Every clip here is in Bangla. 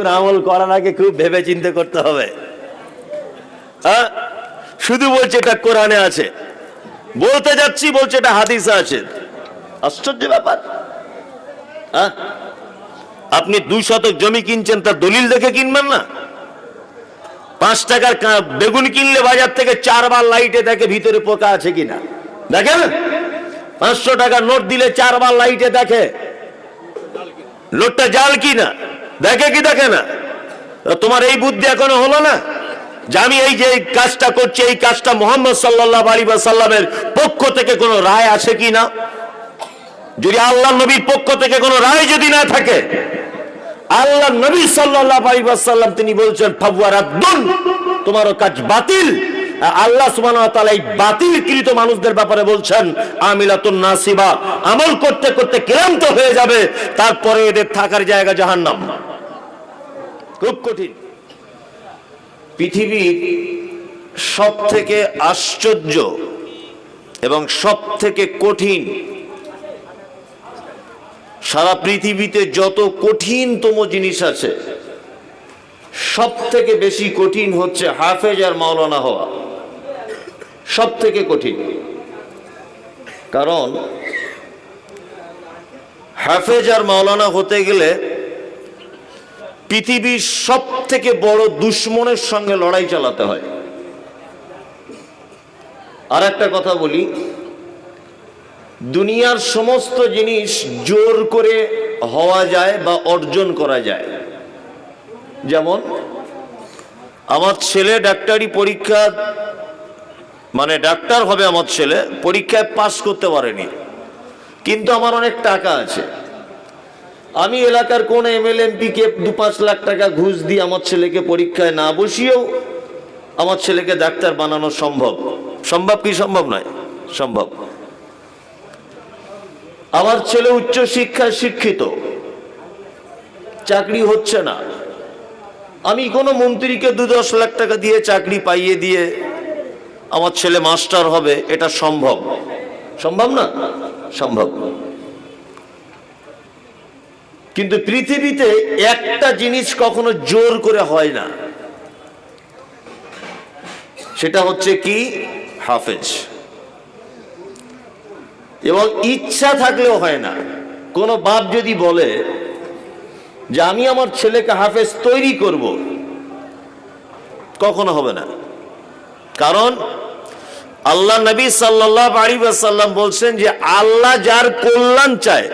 দেখুন আমল করার আগে খুব ভেবে চিন্তে করতে হবে। হ্যাঁ? শুধু বলছে এটা কোরআনে আছে। বলতে যাচ্ছি, বলছে এটা হাদিসে আছে। আশ্চর্য ব্যাপার। হ্যাঁ? আপনি দুই শতক জমি কিনছেন, তার দলিল দেখে কিনবেন না? পাঁচ টাকার বেগুন কিনলে বাজার থেকে চারবার লাইটে দেখে ভিতরে পোকা আছে কিনা। দেখেন? পাঁচশো টাকার নোট দিলে চারবার লাইটে দেখে। লোটটা জাল কিনা? দেখে কি দেখে না? তোমার এই বুদ্ধি এখনও হলো না? যে আমি এই যে কাজটা করছি, এই কাজটা মোহাম্মদ সাল্লাহ আলী সাল্লামের পক্ষ থেকে কোনো রায় আছে কি না? যদি আল্লাহ নবীর পক্ষ থেকে কোনো রায় যদি না থাকে আল্লাহ নবী সাল্লাহ আলী সাল্লাম তিনি বলছেন ফাবুয়ারাদ্দুন তোমারও কাজ বাতিল। আল্লাহ তাআলা এই বাতিলকৃত মানুষদের ব্যাপারে বলছেন, আমিলাতুন নাসিবা আমল করতে করতে ক্লান্ত হয়ে যাবে, তারপরে এদের থাকার জায়গা জাহান্নাম। খুব কঠিন। পৃথিবীর সব থেকে আশ্চর্য এবং সব থেকে কঠিন, সারা পৃথিবীতে যত কঠিনতম জিনিস আছে সব থেকে বেশি কঠিন হচ্ছে হাফেজ আর মাওলানা হওয়া। সব থেকে কঠিন। কারণ হাফেজ আর মাওলানা হতে গেলে পৃথিবীর সব থেকে বড় দুশ্মনের সঙ্গে লড়াই চালাতে হয়। আর একটা কথা বলি, দুনিয়ার সমস্ত জিনিস জোর করে হওয়া যায় বা অর্জন করা যায়। যেমন, আমার ছেলে ডাক্তারি পরীক্ষা মানে ডাক্তার হবে আমার ছেলে, পরীক্ষায় পাস করতে পারেনি। কিন্তু আমার অনেক টাকা আছে। আমি এলাকার কোন এমএলএ এমপিকে দু পাঁচ লাখ টাকা ঘুষ দিয়ে আমার ছেলেকে পরীক্ষায় না বসিয়েও আমার ছেলেকে ডাক্তার বানানো সম্ভব? সম্ভব কি সম্ভব নয়? সম্ভব। আমার ছেলে উচ্চ শিক্ষায় শিক্ষিত। চাকরি হচ্ছে না। আমি কোনো মন্ত্রীকে দু দশ লাখ টাকা দিয়ে চাকরি পাইয়ে দিয়ে আমার ছেলে মাস্টার হবে, এটা সম্ভব। সম্ভব না? সম্ভব। কিন্তু পৃথিবীতে একটা জিনিস কখনো জোর করে হয় না। সেটা হচ্ছে কি? হাফেজ। এবং ইচ্ছা থাকলেও হয় না। কোনো বাপ যদি বলে যে, আমি আমার ছেলেকে হাফেজ তৈরি করব কখনো হবে না। কারণ আল্লাহ নবী সাল্লাহ আলী সাল্লাম বলছেন যে, আল্লাহ যার কল্যাণ চায়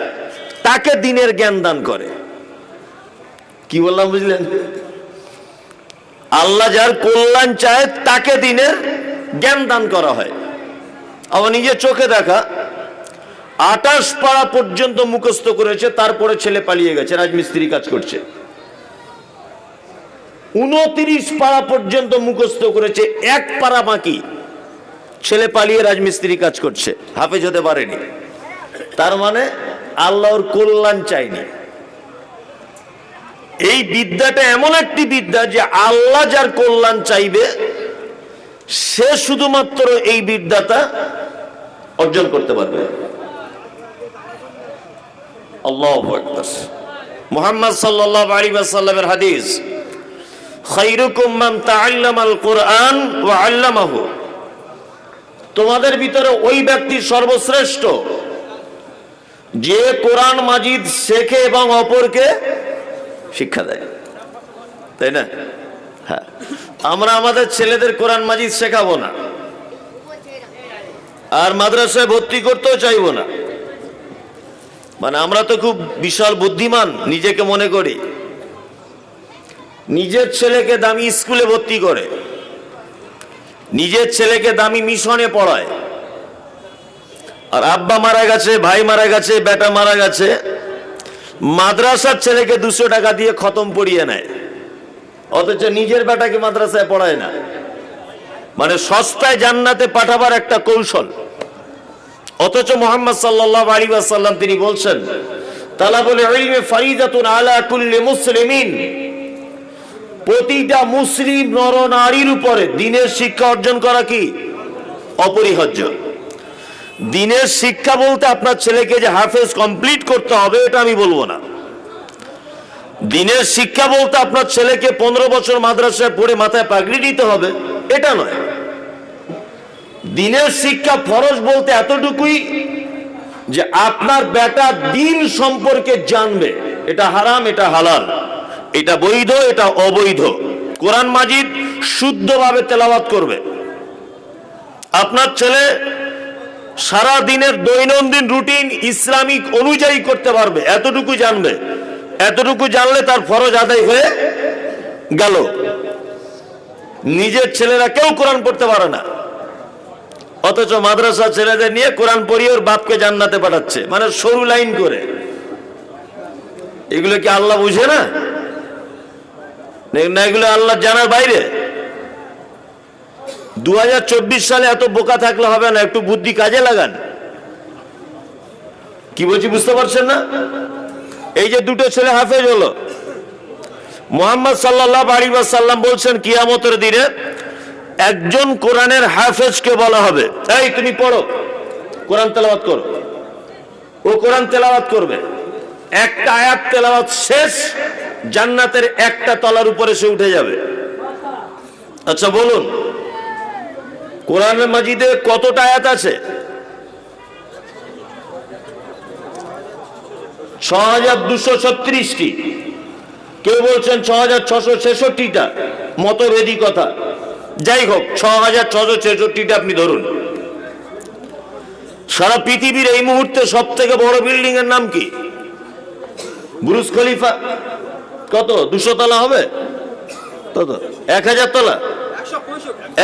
তাকে দিনের জ্ঞান দান করে। কি বললাম বুঝলেন? আল্লাহ যার কল্যাণ চায়, তাকে দিনের জ্ঞান দান করা হয়। আমার নিজের চোখে দেখা, আটাশ পাড়া পর্যন্ত মুখস্থ করেছে, তারপরে ছেলে পালিয়ে গেছে, রাজমিস্ত্রি কাজ করছে। উনত্রিশ পাড়া পর্যন্ত মুখস্থ করেছে, এক পাড়া বাকি। ছেলে পালিয়ে রাজমিস্ত্রি কাজ করছে, হাফেজ হতে পারেনি। তার মানে আল্লাহর কল্যাণ চাইনি। এই বিদ্যাটা এমন একটি বিদ্যা যে আল্লাহ যার কল্যাণ চাইবে, সে শুধুমাত্র এই বিদ্যাটা অর্জন করতে পারবে। মোহাম্মদ সাল্লাহ হাদিস তোমাদের ভিতরে ওই ব্যক্তি সর্বশ্রেষ্ঠ। যে কোরআন মাজিদ শেখে এবং অপরকে শিক্ষা দেয়। তাই না? হ্যাঁ। আমরা আমাদের ছেলেদের কোরআন মাজিদ শেখাবো না। আর মাদ্রাসায় ভর্তি করতেও চাইব না। মানে আমরা তো খুব বিশাল বুদ্ধিমান, নিজেকে মনে করি। নিজের ছেলেকে দামি স্কুলে ভর্তি করে। নিজের ছেলেকে দামি মিশনে পড়ায়। আর আব্বা মারা গেছে, ভাই মারা গেছে, বেটা মারা গেছে। মাদ্রাসার ছেলেকে দুশো টাকা দিয়ে খতম পড়িয়ে নেয়। অথচ নিজের বেটাকে মাদ্রাসায় পড়ায় না। মানে সস্তায় জান্নাতে পাঠাবার একটা কৌশল। অথচ মোহাম্মদ সাল্লাহ আলী সাল্লাম তিনি বলছেন তালা বলে ফারিদাতুন আলা কুল্লি মুসলিমিন। প্রতিটা মুসলিম নর নারীর উপরে দিনের শিক্ষা অর্জন করা কি? অপরিহার্য। দিনের শিক্ষা বলতে আপনার ছেলেকে যে হাফেজ কমপ্লিট করতে হবে, এটা আমি বলব না। দিনের শিক্ষা বলতে আপনার ছেলেকে পনেরো বছর মাদ্রাসায় পড়ে মাথায় পাগড়ি দিতে হবে, এটা নয়। দিনের শিক্ষা ফরজ বলতে এতটুকুই যে আপনার বেটা দিন সম্পর্কে জানবে, এটা হারাম, এটা হালাল। এটা বৈধ, এটা অবৈধ। কোরআন মাজিদ শুদ্ধভাবে তেলাওয়াত করবে। আপনার ছেলে সারা দিনের দৈনন্দিন রুটিন ইসলামিক অনুযায়ী করতে পারবে। এতটুকু জানবে। এতটুকু জানলে তার ফরজ আদায় হয়ে গেল। নিজের ছেলেরা কেউ কোরআন পড়তে পারে না। অথচ মাদ্রাসা ছেলেদের নিয়ে কোরআন পড়িয়ে ওর বাপকে জান্নাতে পাঠাচ্ছে। মানে সরু লাইন করে। এগুলো কি আল্লাহ বুঝে না না, এগুলো আল্লাহ জানার বাইরে। দু হাজার চব্বিশ সালে এত বোকা থাকলে হবে না, একটু বুদ্ধি কাজে লাগান। কি বলছি বুঝতে পারছেন না? এই যে দুটো ছেলে হাফেজ হলো, মোহাম্মদ সাল্লাহ আলী সাল্লাম বলছেন, কিয়ামতের দিনে একজন কোরআনের হাফেজকে বলা হবে। এই, তুমি পড়ো, কোরআন তেলাওয়াত করো। ও কোরআন তেলাওয়াত করবে। একটা আয়াত তেলাওয়াত শেষ, জান্নাতের একটা তলার উপরে সে উঠে যাবে। আচ্ছা বলুন। কোরআনের মাজিদে কতটা আয়াত আছে? ছ হাজার দুশো ছত্রিশটি। কেউ বলছেন ছ হাজার ছশো ছেষট্টিটা। মতভেদী কথা। যাই হোক ছ হাজার ছশো ছেষট্টিটা আপনি ধরুন। সারা পৃথিবীর এই মুহূর্তে সব থেকে বড় বিল্ডিং এর নাম কি? বুরুজ খলিফা। কত? দুশো তলা হবে? কত এক হাজার তলা?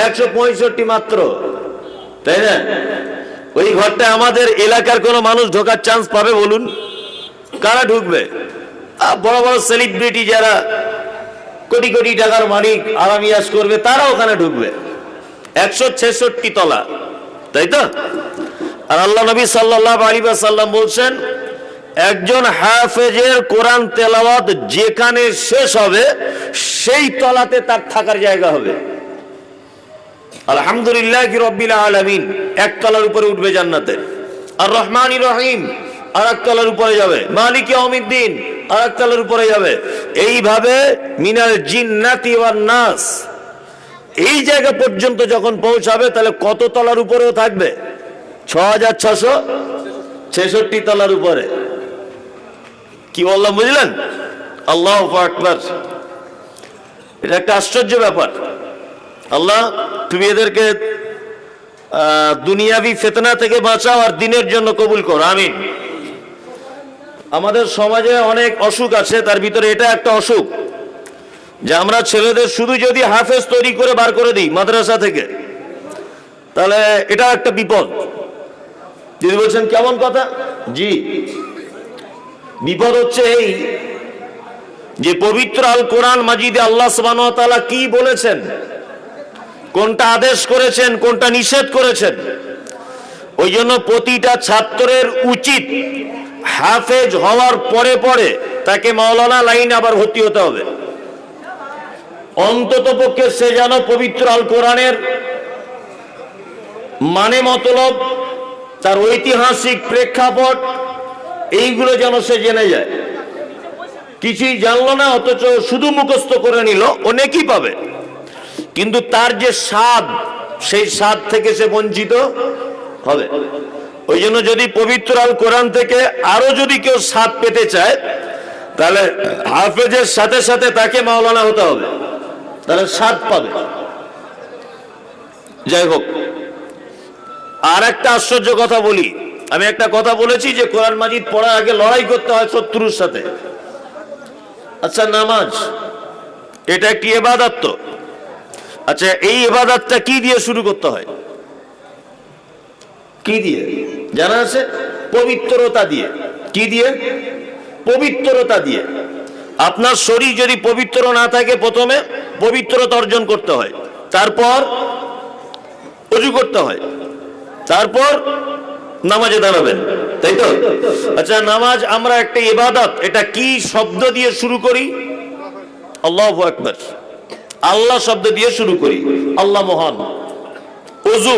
একশো পঁয়ষট্টি মাত্র। তাই না? ওই ঘরটা আমাদের এলাকার কোনো মানুষ ঢোকার চান্স পাবে বলুন? কারা ঢুকবে? বড় বড় সেলিব্রিটি যারা কোটি কোটি টাকার মালিক আরামিয়াস করবে, তারা ওখানে ঢুকবে। একশো ছেষট্টি তলা। তাই তো? আর আল্লাহ নবী সাল্লাহ আলী সাল্লাম বলছেন, একজন হাফেজের কোরআন তেলাওয়াত যেখানে শেষ হবে, সেই তলাতে তার থাকার জায়গা হবে। আলহামদুলিল্লাহ রব্বিল আলামিন। এক তলার উপরে উঠবে জান্নাতে। আর রহমান রহিম আর এক তলার উপরে যাবে। মালিক অমিদ্দিন আর এক তলার উপরে যাবে। এইভাবে মিনাল জিন্নাতি নাস। এই জায়গা পর্যন্ত যখন পৌঁছাবে, তাহলে কত তলার উপরেও থাকবে? ছ হাজার ছশো ছেষট্টি তলার উপরে। কি বললাম, বুঝলেন? আল্লাহ আকবার। এটা একটা আশ্চর্য ব্যাপার। আল্লাহ, তুমি এদেরকে দুনিয়াবি ফেতনা থেকে বাঁচাও আর দিনের জন্য কবুল করো, আমিন। আমাদের সমাজে অনেক অসুখ আছে, তার ভিতরে এটা একটা অসুখ, যে আমরা ছেলেদের শুধু যদি হাফেজ তৈরি করে বার করে দিই মাদ্রাসা থেকে, তাহলে এটা একটা বিপদ। যদি বলছেন, কেমন কথা? জি। বিপদ হচ্ছে এই যে পবিত্র আল কোরআন মাজিদে আল্লাহ তাআলা কি বলেছেন? কোনটা আদেশ করেছেন, কোনটা নিষেধ করেছেন? ওই জন্য প্রতিটা ছাত্রের উচিত হাফেজ হওয়ার পরে পরে তাকে মাওলানা লাইন আবার ভর্তি হতে হবে। অন্তত পক্ষে সে যেন পবিত্র আল কোরআনের মানে মতলব, তার ঐতিহাসিক প্রেক্ষাপট, এইগুলো যেন সে জেনে যায়। কিছুই জানলো না, অথচ শুধু মুখস্থ করে নিল অনেকই পাবে? কিন্তু তার যে স্বাদ, সেই স্বাদ থেকে সে বঞ্চিত হবে। ওই জন্য যদি পবিত্র আল কোরআন থেকে আরও যদি কেউ স্বাদ পেতে চায়, তাহলে হাফেজের সাথে সাথে তাকে মাওলানা হতে হবে। তাহলে স্বাদ পাবে। যাই হোক আর একটা আশ্চর্য কথা বলি। আমি একটা কথা বলেছি যে কোরআন মাজিদ পড়ার আগে লড়াই করতে হয় শত্রুর সাথে। আচ্ছা নামাজ, এটা একটি এবাদত তো? আচ্ছা এই এবাদতটা কি দিয়ে শুরু করতে হয়? কি দিয়ে? জানা আছে? পবিত্রতা দিয়ে। কি দিয়ে? পবিত্রতা দিয়ে। আপনার শরীর যদি পবিত্র না থাকে প্রথমে, পবিত্রতা অর্জন করতে হয়। তারপর অজু করতে হয়। তারপর নামাজে দাঁড়াবেন। তাই তো? আচ্ছা নামাজ আমরা একটা ইবাদত, এটা কি শব্দ দিয়ে শুরু করি? আল্লাহ আকবার। আল্লাহ শব্দ দিয়ে শুরু করি। আল্লাহ মহান। অজু।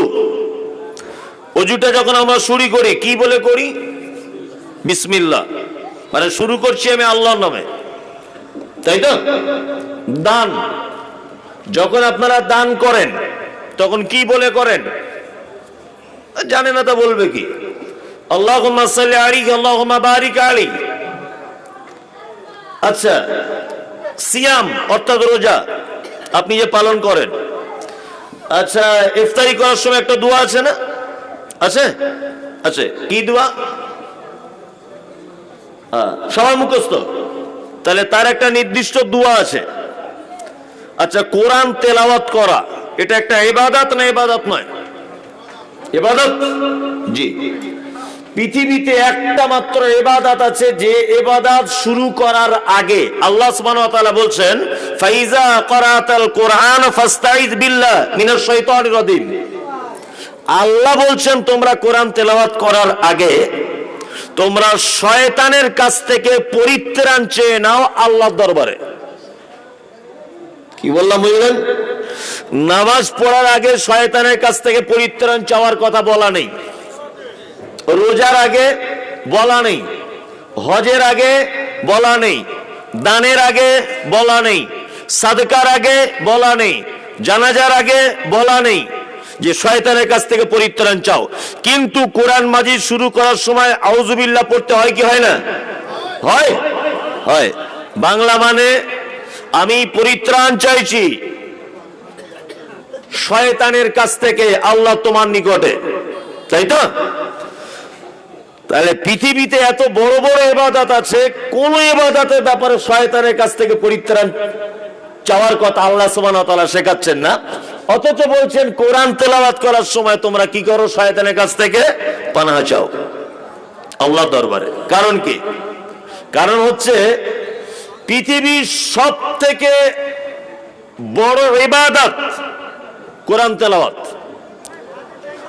অজুটা যখন আমরা শুরু করি, কি বলে করি? বিসমিল্লা মানে শুরু করছি আমি আল্লাহর নামে। তাই তো? দান। যখন আপনারা দান করেন, তখন কি বলে করেন? জানে না তা বলবে কি? আল্লাহ আলী আল্লাহ আচ্ছা সিয়াম অর্থাৎ রোজা। আপনি যে পালন করেন। আচ্ছা ইফতারি করার সময় একটা দোয়া আছে না? আছে? আছে। কি দোয়া? হ্যাঁ, সবার মুখস্থ। তাহলে তার একটা নির্দিষ্ট দোয়া আছে। আচ্ছা কোরআন তেলাওয়াত করা এটা একটা এবাদাত না এবাদাত নয়? এবাদত জি। পৃথিবীতে একটা মাত্র এবাদাত আছে, যে এবাদাত শুরু করার আগে। আল্লাহ বলছেন, ফাইজা করাতাল কোরআন ফাস্তাইজ বিল্লাহ আল্লাহ বলছেন, তোমরা কোরআন তেলাওয়াত করার আগে তোমরা শয়তানের কাছ থেকে পরিত্রাণ চেয়ে নাও আল্লাহর দরবারে। কি বললাম, বুঝলেন? নামাজ পড়ার আগে শয়তানের কাছ থেকে পরিত্রাণ চাওয়ার কথা বলা নেই। রোজার আগে বলা নেই, হজের আগে বলা নেই, দানের আগে বলা নেই, সাদকার আগে বলা নেই, জানাজার আগে বলা নেই, যে শয়তানের কাছ থেকে পরিত্রাণ চাও। কিন্তু কোরআন মাজিদ শুরু করার সময় আউজুবিল্লাহ পড়তে হয় কি হয় না? হয়? হয়। বাংলা মানে আমি পরিত্রাণ চাইছি, শয়তানের কাছ থেকে আল্লাহ তোমার নিকটে। তাই তো? তাহলে পৃথিবীতে এত বড় বড় এবাদত আছে, কোন এবাদতের ব্যাপারে শয়তানের কাছ থেকে পরিত্রাণ চাওয়ার কথা আল্লাহ তাআলা শেখাচ্ছেন না? অথচ বলছেন, কোরআন তেলাওয়াত করার সময় তোমরা কি করো শয়তানের কাছ থেকে? পানাহ চাও। আল্লাহ দরবারে। কারণ কি? কারণ হচ্ছে, পৃথিবীর সব থেকে বড় ইবাদত কোরআন তেলাওয়াত।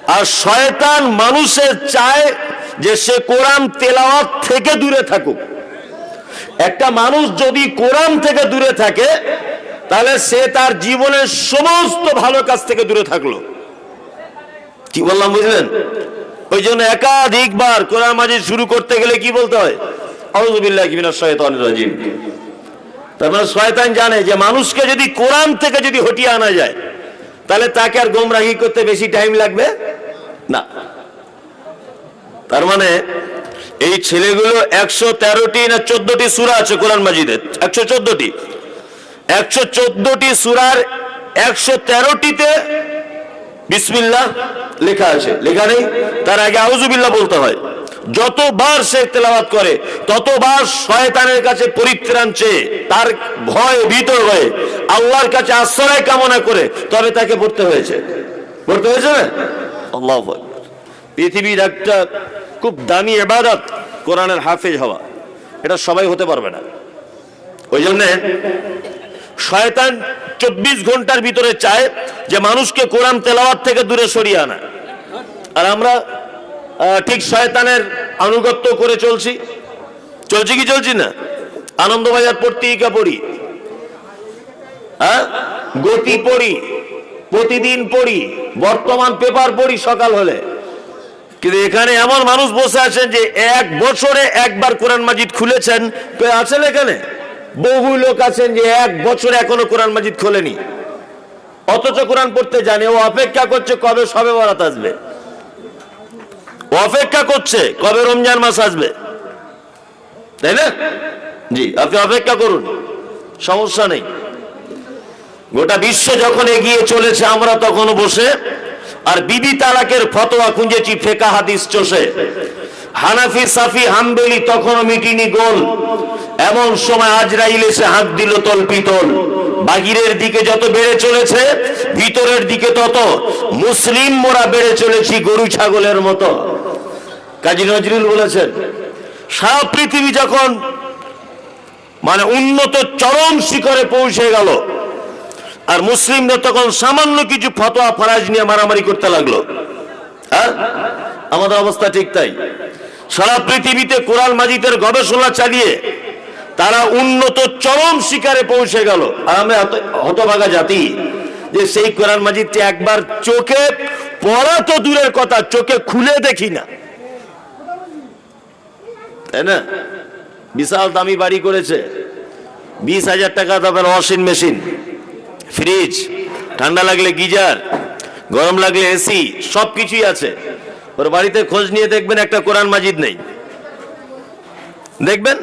আর শয়তান মানুষের চায় যে সে কোরআন তেলাওয়াত থেকে দূরে থাকুক। একটা মানুষ যদি কোরআন থেকে দূরে থাকে, তাহলে সে তার জীবনের সমস্ত ভালো কাজ থেকে দূরে থাকল। কি বললাম, বুঝলেন? ওই জন্য একাধিকবার কোরআন মাজিদ শুরু করতে গেলে কি বলতে হয়? শাইতানির রাজিম। তার মানে শয়তান জানে যে মানুষকে যদি কোরআন থেকে যদি হটিয়ে আনা যায়, তাহলে তাকে আর গোমরাহি করতে বেশি টাইম লাগবে? না। তার মানে এই ছেলেগুলো একশো তেরোটি না চোদ্দটি সুরা আছে কোরআন মাজিদের একশো চোদ্দটি। একশো চোদ্দটি সুরার একশো তেরোটিতে বিসমিল্লা লেখা আছে। লেখা নেই? তার আগে আউজুবিল্লাহ বলতে হয়। যতবার সে তেলাওয়াত করে, ততবার শয়তানের কাছে পরিত্রাণ চেয়ে, তার ভয় ভীত হয়ে, আল্লাহর কাছে আশ্রয় কামনা করে, তবে তাকে পড়তে হয়েছে। পড়তে হয়েছে না? আল্লাহ পৃথিবীর একটা খুব দামি এবাদত কোরআনের হাফেজ হওয়া। এটা সবাই হতে পারবে না। ওই জন্যে শয়তান চব্বিশ ঘণ্টার ভিতরে চায় যে মানুষকে কোরআন তেলাওয়াত থেকে দূরে সরিয়ে আনা। আর আমরা ঠিক শয়তানের আনুগত্য করে চলছি। চলছি কি চলছি না? আনন্দবাজার পত্রিকা পড়ি। হ্যাঁ? গতি পড়ি। প্রতিদিন পড়ি। বর্তমান পেপার পড়ি সকাল হলে। কিন্তু এখানে এমন মানুষ বসে আছেন যে এক বছরে একবার কোরআন মাজিদ খুলেছেন। আছেন এখানে? বহু লোক আছেন যে এক বছরে এখনও কোরআন মাজিদ খোলেনি। অথচ কোরআন পড়তে জানে, ও অপেক্ষা করছে কবে সবে বরাত আসবে। অপেক্ষা করছে কবে রমজান মাস আসবে। তাই না? জি, আপনি অপেক্ষা করুন, সমস্যা নেই। গোটা বিশ্ব যখন এগিয়ে চলেছে, আমরা তখন বসে আর বিবি তালাকের ফতোয়া খুঁজেছি, ফেকা হাদিস চষে। হানাফি, সাফি, হামবেলি তখনও মিটিনি গোল। এমন সময় আজরাইল এসে হাত দিল তল পিতল। বাহিরের দিকে যত বেড়ে চলেছে, ভিতরের দিকে তত। মুসলিম মোরা বেড়ে চলেছি গরু ছাগলের মতো। কাজী নজরুল বলেছেন, সারা পৃথিবী যখন মানে উন্নত চরম শিখরে পৌঁছে গেল আর মুসলিমরা তখন সামান্য কিছু ফতোয়া, ফরাজ নিয়ে মারামারি করতে লাগল। হ্যাঁ? আমাদের অবস্থা ঠিক তাই। সারা পৃথিবীতে কোরআন মাজিদের গবেষণা চালিয়ে তারা উন্নত, চরম শিকারে পৌঁছে গেল। আর আমরা হত- হতভাগা জাতি যে সেই কোরআন মাজিদটি একবার চোখে পড়া তো দূরের কথা, চোখে খুলে দেখি না। তাই না? বিশাল দামি বাড়ি করেছে। বিশ হাজার টাকা দামের ওয়াশিং মেশিন। ফ্রিজ, ঠান্ডা লাগলে গিজার, গরম লাগলে এসি সব কিছুই আছে। ওর বাড়িতে খোঁজ নিয়ে দেখবেন একটা কোরআন মাজিদ নেই। দেখবেন?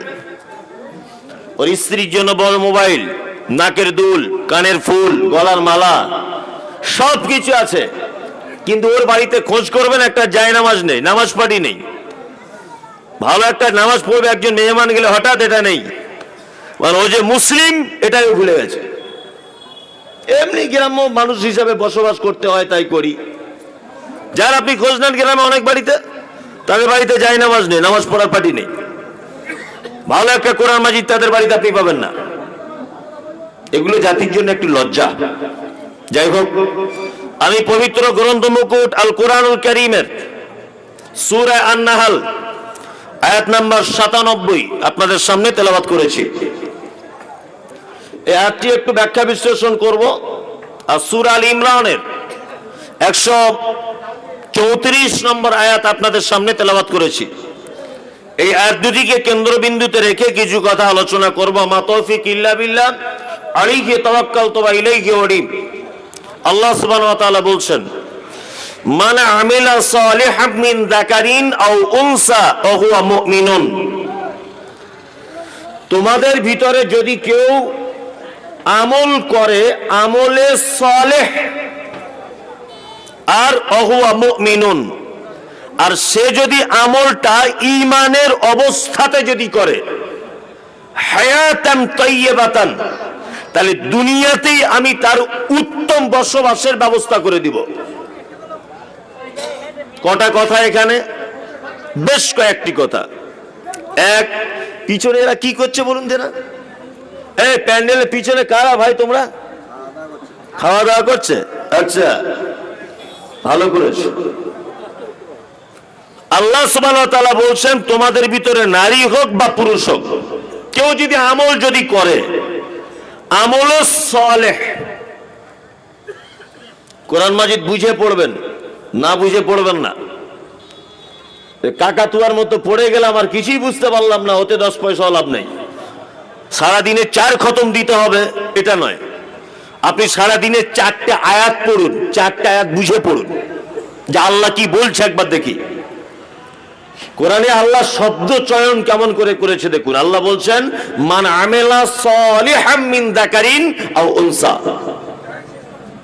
ওর স্ত্রীর জন্য বড় মোবাইল, নাকের দুল, কানের ফুল, গলার মালা সব কিছু আছে। কিন্তু ওর বাড়িতে খোঁজ করবেন একটা জায় নামাজ নেই, নামাজ পাটি নেই। ভালো একটা নামাজ পড়বে একজন মেহমান গেলে হঠাৎ এটা নেই। ও যে মুসলিম, এটাই ভুলে গেছে। এমনি গ্রাম্য মানুষ হিসাবে বসবাস করতে হয়, তাই করি। যার আপনি খোঁজ নেন গ্রামে অনেক বাড়িতে, তাদের বাড়িতে যাই নামাজ নেই, নামাজ পড়ার পার্টি নেই। ভালো একটা কোরআন মাজিদ তাদের বাড়িতে আপনি পাবেন না। এগুলো জাতির জন্য একটু লজ্জা। যাই হোক, আমি পবিত্র গ্রন্থ মুকুট আল কোরআনুল করিমের সুরা আন্নাহাল, আয়াত নাম্বার সাতানব্বই আপনাদের সামনে তেলাবাত করেছি। এই আয়াতটি একটু ব্যাখ্যা বিশ্লেষণ করব। আর সুর আল ইমরানের একশো চৌত্রিশ নম্বর আয়াত আপনাদের সামনে তেলাবাত করেছি। এই আয়াত দুটিকে কেন্দ্রবিন্দুতে রেখে কিছু কথা আলোচনা করব। মা তৌফিক ইল্লা বিল্লাহ, আলাইহি তাওয়াক্কালতু ওয়া ইলাইহি উনিব। আল্লাহ সুবহানাহু ওয়া বলছেন, মান আমিলা সালিহাম মিন যাকারিন আও উনসা ওয়া হুয়া তোমাদের ভিতরে যদি কেউ আমল করে, আমলে সালেহ। আর অহুয়া মুমিনুন। আর সে যদি আমলটা ইমানের অবস্থাতে যদি করে, হায়াতান তৈবাতান তাহলে দুনিয়াতেই আমি তার উত্তম বসবাসের ব্যবস্থা করে দিব। কটা কথা এখানে? বেশ কয়েকটি কথা। এক, পিছনে এরা কি করছে বলুন দেনা এই প্যান্ডেলের পিছনে কারা ভাই তোমরা? খাওয়া দাওয়া করছে? আচ্ছা। ভালো করেছ। আল্লাহ তাআলা বলছেন, তোমাদের ভিতরে নারী হোক বা পুরুষ হোক, কেউ যদি আমল যদি করে আমল কোরআন মাজিদ বুঝে পড়বেন, না বুঝে পড়বেন না। কাকাতুয়ার মতো পড়ে গেলাম আর কিছুই বুঝতে পারলাম না, ওতে দশ পয়সা লাভ নেই। সারাদিনে চার খতম দিতে হবে, এটা নয়। আপনি সারাদিনে চারটে আয়াত পড়ুন, চারটে আয়াত বুঝে পড়ুন। যে আল্লাহ কি বলছে একবার দেখি। কোরআনে আল্লাহ শব্দ চয়ন কেমন করে করেছে দেখুন। আল্লাহ বলছেন, মান আমেলা সলিহাম মিন যাকারিন আও উনসা।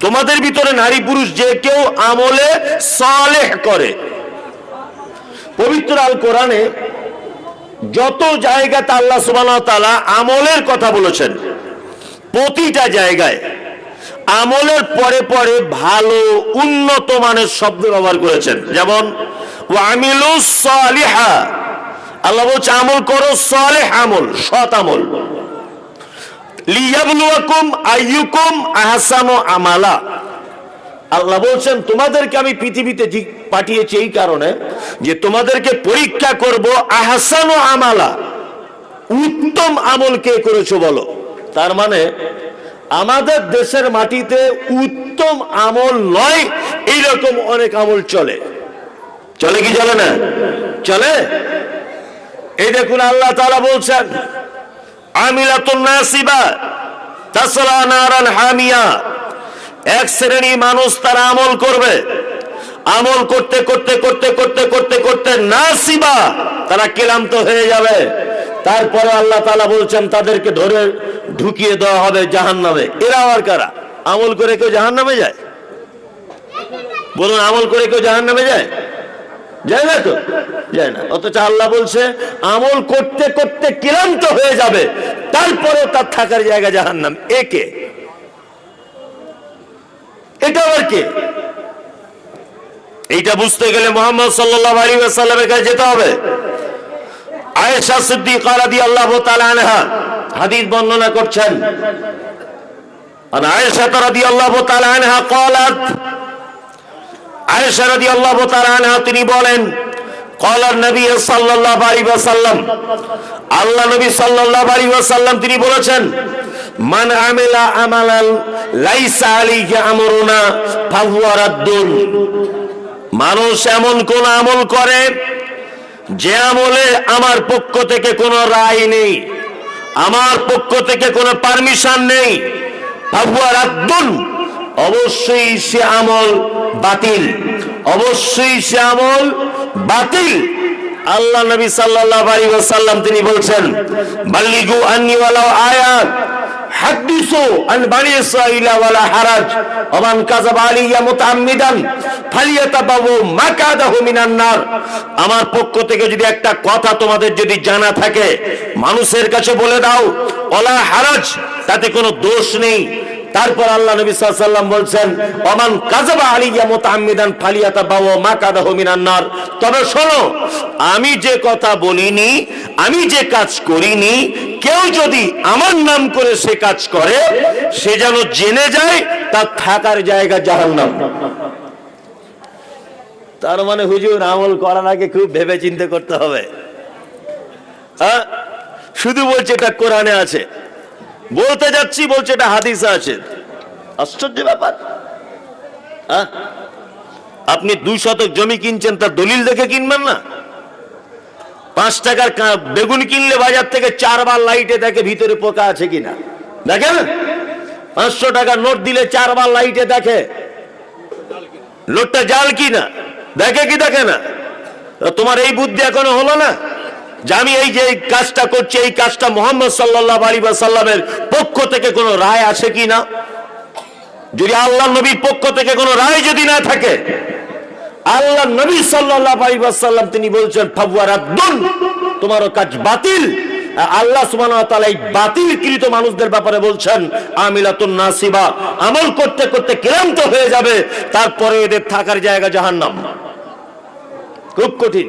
তোমাদের ভিতরে নারী পুরুষ যে কেউ আমলে সালেহ করে। পবিত্র আল কোরআনে যত জায়গাতে আল্লাহ তাআলা আমলের কথা বলেছেন, প্রতিটা জায়গায় আমলের পরে পরে ভালো, উন্নত মানের শব্দ ব্যবহার করেছেন। যেমন সালিহা আল্লাহ বলছে, আমল করো সালেহ আমল, সৎ আমল। লিয়াবলুয়াকুম আইয়ুকুম আহসানু আমালা আল্লাহ বলছেন, তোমাদেরকে আমি পৃথিবীতে পাঠিয়েছি এই কারণে যে তোমাদেরকে পরীক্ষা করব, আহসানু আমালা। উত্তম আমল কে করেছ বলো। তার মানে আমাদের দেশের মাটিতে উত্তম আমল নয়, এইরকম অনেক আমল চলে। চলে কি চলে না? চলে? এই দেখুন, আল্লাহ তাআলা বলছেন, আমিলাতুন নাসিবা, তাসলা নারান হামিয়া। এক শ্রেণি মানুষ তারা আমল করবে। আমল করতে করতে করতে করতে করতে করতে নাসিবা তারা ক্লান্ত হয়ে যাবে। তারপরে আল্লাহ তালা বলছেন, তাদেরকে ধরে ঢুকিয়ে দেওয়া হবে জাহান্নামে। এরা আর কারা? আমল করে কেউ জাহান্নামে যায়? বলুন, আমল করে কেউ জাহান্নামে যায়? যায় না তো? যায় না। অথচ আল্লাহ বলছে, আমল করতে করতে ক্লান্ত হয়ে যাবে। তারপরে তার থাকার জায়গা জাহান্নাম। একে এটা আবার কে? এইটা বুঝতে গেলে মোহাম্মদ সাল্লাহ আলী সাল্লামের কাছে যেতে হবে। আয়েশা সিদ্দিক আল্লাহ আনহা হাদিস বর্ণনা করছেন। তিনি বলেন নবী সাল্লাম আল্লাহ নবী সাল্লাহ সাল্লাম তিনি বলেছেন মান আমিলা আমালান, লাইসা আলাইহি আমরুনা, ফাহুয়া রাদ্দুন। মানুষ এমন কোন আমল করে যে আমলে আমার পক্ষ থেকে কোনো রায় নেই, আমার পক্ষ থেকে কোনো পারমিশন নেই। ফাহুয়া রাদ্দুন, অবশ্যই সে আমল বাতিল, অবশ্যই সে আমল বাতিল। আল্লাহ নবী সাল্লাল্লাহু আলাইহি ওয়াসাল্লাম তিনি বলছেন, বাল্লিগু আন্নি ওয়ালাউ আয়াত। হাদিসু আন বানি ইসরাঈলা ওয়ালা হারাজ, ওমান কাযাবা আলাইয়া মুতাআম্মিদান, ফালিয়াতাবাউ মাকাদাহু মিনান নার। আমার পক্ষ থেকে যদি একটা কথা তোমাদের যদি জানা থাকে, মানুষের কাছে বলে দাও ওয়ালা হারাজ, তাতে কোনো দোষ নেই। তারপর আল্লাহ নবী ওয়াসাল্লাম বলছেন, ওমান কাযাবা আলাইয়া মুতাআম্মিদান ফালিয়াতাবাউ মাকাদাহু মিনান নার। তবে শোনো, আমি যে কথা বলিনি, আমি যে কাজ করিনি, কেউ যদি আমার নাম করে সে কাজ করে, সে যেন জেনে যায় তার থাকার জায়গা জাহান্নাম। তার মানে হুজুর, আমল করার আগে খুব ভেবে চিন্তে করতে হবে। হ্যাঁ? শুধু বলছে এটা কোরআনে আছে। বলতে যাচ্ছি, বলছে এটা হাদিসে আছে। আশ্চর্য ব্যাপার। হ্যাঁ? আপনি দুই শতক জমি কিনছেন, তার দলিল দেখে কিনবেন না? পাঁচ টাকার বেগুন কিনলে বাজার থেকে চারবার লাইটে দেখে ভিতরে পোকা আছে কিনা। দেখেন? পাঁচশো টাকা নোট দিলে চারবার লাইটে দেখে। নোটটা জাল কিনা? দেখে কি দেখে না? তোমার এই বুদ্ধি এখনও হলো না? যে আমি এই যে কাজটা করছি, এই কাজটা মোহাম্মদ সাল্লাহ আলী সাল্লামের পক্ষ থেকে কোনো রায় আছে কি না? যদি আল্লাহ নবীর পক্ষ থেকে কোনো রায় যদি না থাকে, আল্লাহ নবী সাল্লাল্লাহু আলাইহি ওয়াসাল্লাম তিনি বলছেন, ফাওয়ারাদ্দুন, তোমারও কাজ বাতিল। আল্লাহ এই বাতিলকৃত মানুষদের ব্যাপারে বলছেন, আমিলাতুন নাসিবা, আমল করতে করতে ক্লান্ত হয়ে যাবে, তারপরে এদের থাকার জায়গা জাহান্নাম। খুব কঠিন।